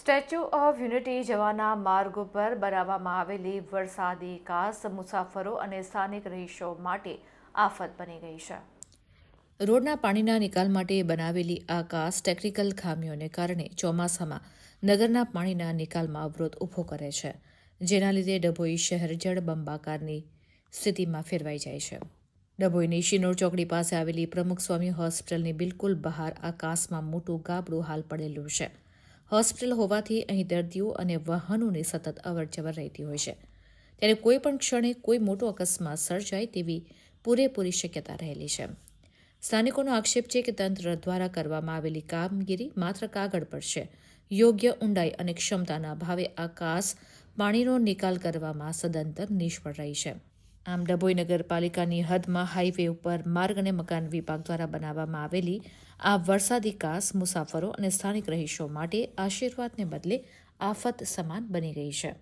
Statue of unity જવાના માર્ગ ઉપર બનાવવામાં આવેલી વરસાદી કાસ મુસાફરો અને સ્થાનિક રહીશો માટે આફત બની ગઈ છે. રોડના પાણીના નિકાલ માટે બનાવેલી આ કાસ ટેકનિકલ ખામીઓને કારણે ચોમાસામાં નગરના પાણીના નિકાલમાં અવરોધ ઊભો કરે છે, જેના લીધે ડભોઈ શહેર જળબંબાકારની સ્થિતિમાં ફેરવાઈ જાય છે. ડભોઈની શિનોર ચોકડી પાસે આવેલી પ્રમુખ સ્વામી હોસ્પિટલની બિલકુલ બહાર આ કાસમાં મોટું ગાબડું હાલ પડેલું છે. હોસ્પિટલ હોવાથી અહીં દર્દીઓ અને વાહનોની સતત અવરજવર રહેતી હોય છે. ત્યારે કોઈ પણ ક્ષણે કોઈ મોટો અકસ્માત સર્જાય તેવી પૂરેપૂરી શક્યતા રહેલી છે. સ્થાનિકોનો આક્ષેપ છે કે તંત્ર દ્વારા કરવામાં આવેલી કામગીરી માત્ર કાગળ પર છે. યોગ્ય ઊંડાઈ અને ક્ષમતાના ભાવે આ કાસ પાણીનો નિકાલ કરવામાં સદંતર નિષ્ફળ રહી છે. આમ ડભોઈ નગરપાલિકાની હદમાં હાઈવે ઉપર માર્ગ અને મકાન વિભાગ દ્વારા બનાવવામાં આવેલી આ વરસાદી કાસ મુસાફરો અને સ્થાનિક રહીશો માટે આશીર્વાદને બદલે આફત સમાન બની ગઈ છે.